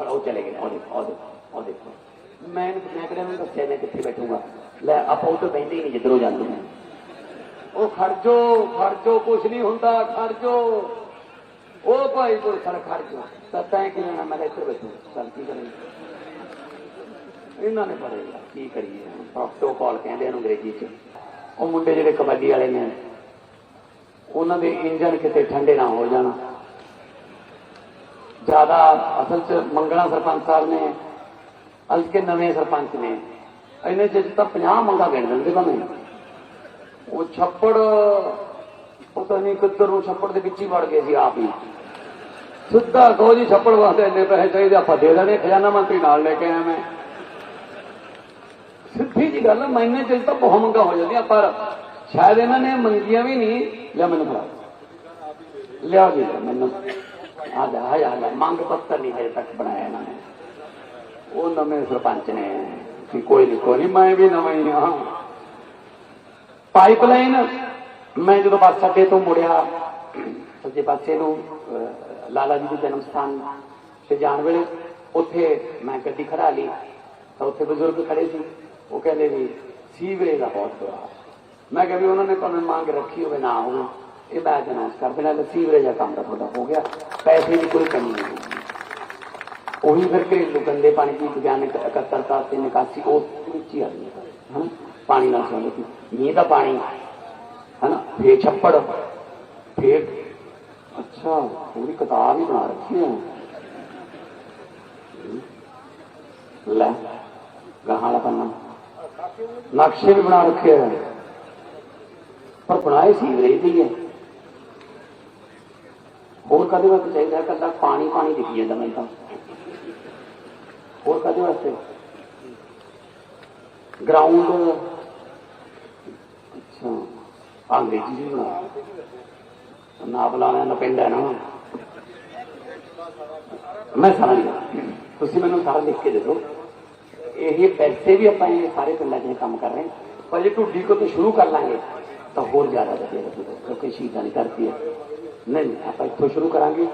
ਸਾਲਾ ਉਹ ਚਲੇ ਗਏ ਉਹ ਦੇਖੋ ਉਹ ਦੇਖੋ ਉਹ ਦੇਖੋ। ਮੈਂ ਮੈਂ ਕਿਹੜਾ ਨੂੰ ਦੱਸਿਆ, ਮੈਂ ਕਿੱਥੇ ਬੈਠੂਗਾ? ਲੈ, ਆਪਾਂ ਉਹ ਤੋਂ ਹੀ ਨਹੀਂ, ਜਿੱਧਰੋਂ ਜਾਂਦੇ ਨੇ। ਉਹ ਖਰਜੋ ਖਰਜੋ ਕੁਛ ਨਹੀਂ ਹੁੰਦਾ ਖਰਜੋ ਉਹ ਭਾਈ ਕੋਲ ਸਰ ਖਰਜੋ ਤਾਂ ਤੈਂ ਕਿ ਲੈਣਾ, ਮੈਂ ਇੱਥੇ ਬੈਠੂ ਚੱਲ ਕੀ ਕਰਾਂਗੇ ਇਹਨਾਂ ਨੇ ਪੜੇਗਾ ਕੀ ਕਰੀਏ? ਪ੍ਰੋਟੋਕਾਲ ਕਹਿੰਦੇ ਇਹਨੂੰ ਅੰਗਰੇਜ਼ੀ ਚ। ਉਹ ਮੁੰਡੇ ਜਿਹੜੇ ਕਬੱਡੀ ਵਾਲੇ ਨੇ, ਉਹਨਾਂ ਦੇ ਇੰਜਨ ਕਿਤੇ ਠੰਡੇ ਨਾ ਹੋ ਜਾਣ। ਜ਼ਿਆਦਾ ਅਸਲ ਚ ਮੰਗਣਾ ਸਰਪੰਚ ਸਾਹਿਬ ਨੇ ਅੱਜ ਕੇ ਨਵੇਂ ਸਰਪੰਚ ਨੇ ਇਹਨੇ ਚ ਤਾਂ 50 ਮੰਗਾ ਗਿਣ ਦਿੰਦੇ ਭਾਵੇਂ ਉਹ ਛੱਪੜ ਪਤਾ ਨਹੀਂ ਕਿੱਧਰ ਨੂੰ ਛੱਪੜ ਦੇ ਵਿੱਚ ਹੀ ਵੜ ਗਏ ਸੀ ਆਪ ਹੀ ਸਿੱਧਾ ਕਹੋ ਜੀ ਛੱਪੜ ਵਾਸਤੇ ਇੰਨੇ ਪੈਸੇ ਚਾਹੀਦੇ ਆਪਾਂ ਦੇ ਦੇਣੇ ਖਜ਼ਾਨਾ ਮੰਤਰੀ ਨਾਲ ਲੈ ਕੇ ਆਇਆ ਮੈਂ ਸਿੱਧੀ ਜੀ ਗੱਲ ਮੈਨੇ ਚ ਤਾਂ ਬਹੁਤ ਮੰਗਾ ਹੋ ਜਾਂਦੀਆਂ ਪਰ ਸ਼ਾਇਦ ਇਹਨਾਂ ਨੇ ਮੰਗੀਆਂ ਵੀ ਨਹੀਂ ਲਿਆ ਮੈਨੂੰ ਫੜਾ ਲਿਆ ਜੀ ਲਿਆ ਮੈਨੂੰ ਆ ਜਾ ਆ ਮੰਗ ਪੱਤਰ ਨਹੀਂ ਹਜੇ ਤੱਕ ਬਣਾਇਆ ਇਹਨਾਂ ਨੇ। ਉਹ ਨਵੇਂ ਸਰਪੰਚ ਨੇ ਕਿ ਕੋਈ ਨਹੀਂ ਕੋਈ ਨਹੀਂ, ਮੈਂ ਵੀ ਨਵਾਂ ਹੀ ਹਾਂ। ਪਾਈਪਲਾਈਨ ਮੈਂ ਜਦੋਂ ਬੱਸ ਅੱਡੇ ਤੋਂ ਮੁੜਿਆ ਸੱਜੇ ਪਾਸੇ ਨੂੰ ਲਾਲਾ ਜੀ ਦੇ ਜਨਮ ਸਥਾਨ ਤੇ ਜਾਣ ਵੇਲੇ ਉੱਥੇ ਮੈਂ ਗੱਡੀ ਖੜਾ ਲਈ, ਤਾਂ ਉੱਥੇ ਬਜ਼ੁਰਗ ਖੜੇ ਸੀ। ਉਹ ਕਹਿੰਦੇ ਵੀ, ਸੀਵਰੇਜ ਦਾ ਬਹੁਤ ਬੁਰਾ ਮੈਂ ਕਿਹਾ ਵੀ ਉਹਨਾਂ ਨੇ ਭਾਵੇਂ ਮੰਗ ਰੱਖੀ ਹੋਵੇ ਨਾ ਹੋਵੇ। ਇਹ ਮੈਂ ਅਨਾਉਂਸ ਕਰ ਦੇਣਾ ਕਿ ਸੀਵਰੇਜ ਦਾ ਕੰਮ ਤਾਂ ਤੁਹਾਡਾ ਹੋ ਗਿਆ, ਪੈਸੇ ਦੀ ਕੋਈ ਕਮੀ ਨਹੀਂ। ਹੋਊਗੀ ਉਹੀ ਫਿਰ ਘਰੇਲੂ ਗੰਦੇ ਪਾਣੀ ਦੀ ਵਿਗਿਆਨਕ ਇਕੱਤਰਤਾ ਤੇ ਨਿਕਾਸੀ, ਉਹ ਵਿੱਚ ਹੀ ਆ ਗਈ। ਹੈ ਪਾਣੀ ਨਾਲ ਸੰਬੰਧਿਤ ਮੀਂਹ ਦਾ ਪਾਣੀ ਹੈ ਨਾ ਫੇਰ ਛੱਪੜ, ਫੇਰ, ਅੱਛਾ ਪੂਰੀ ਕਿਤਾਬ ਹੀ ਬਣਾ ਰੱਖੀ ਹੈ ਲੈ, ਗਾਹਾਂ ਵਾਲਾ ਪੰਨਾ। ਨਕਸ਼ੇ ਵੀ ਬਣਾ ਰੱਖੇ ਹੈ ਪਰ ਬਣਾਏ ਸੀਵਰੇਜ ਦੀ ਹੈ ਹੋਰ ਕਦੇ ਵਾਸਤੇ ਚਾਹੀਦਾ? ਕੱਲਾ ਪਾਣੀ ਪਾਣੀ ਦਿਖੀ ਜਾਂਦਾ ਮੈਨੂੰ ਤਾਂ। ਹੋਰ ਕਦੇ ਵਾਸਤੇ? ਗਰਾਊਂਡ ਅੱਛਾ। ਅੰਗਰੇਜ਼ੀ ਜੀ ਬਣਾ ਨਾ ਬੁਲਾਣਾ ਨਾ ਪਿੰਡ ਹੈ ਨਾ ਮੈਂ ਸਾਰਾ ਗਿਆ ਤੁਸੀਂ ਮੈਨੂੰ ਸਾਰਾ ਲਿਖ ਕੇ ਦੇ ਦਿਓ। ਇਹ ਪੈਸੇ ਵੀ ਆਪਾਂ ਇਹ ਸਾਰੇ ਪਿੰਡਾਂ 'ਚ ਕੰਮ ਕਰ ਰਹੇ ਹਾਂ। ਪਰ ਜੇ ਢੁੱਡੀ ਕੋ ਤੋਂ ਸ਼ੁਰੂ ਕਰ ਲਾਂਗੇ। ਤਾਂ ਹੋਰ ਜ਼ਿਆਦਾ ਵਧੀਆ ਲੱਗੇਗਾ ਕਿਉਂਕਿ ਸ਼ਹੀਦਾਂ ਦੀ ਧਰਤੀ ਹੈ। ਨਹੀਂ ਨਹੀਂ, ਆਪਾਂ ਇੱਥੋਂ ਸ਼ੁਰੂ ਕਰਾਂਗੇ।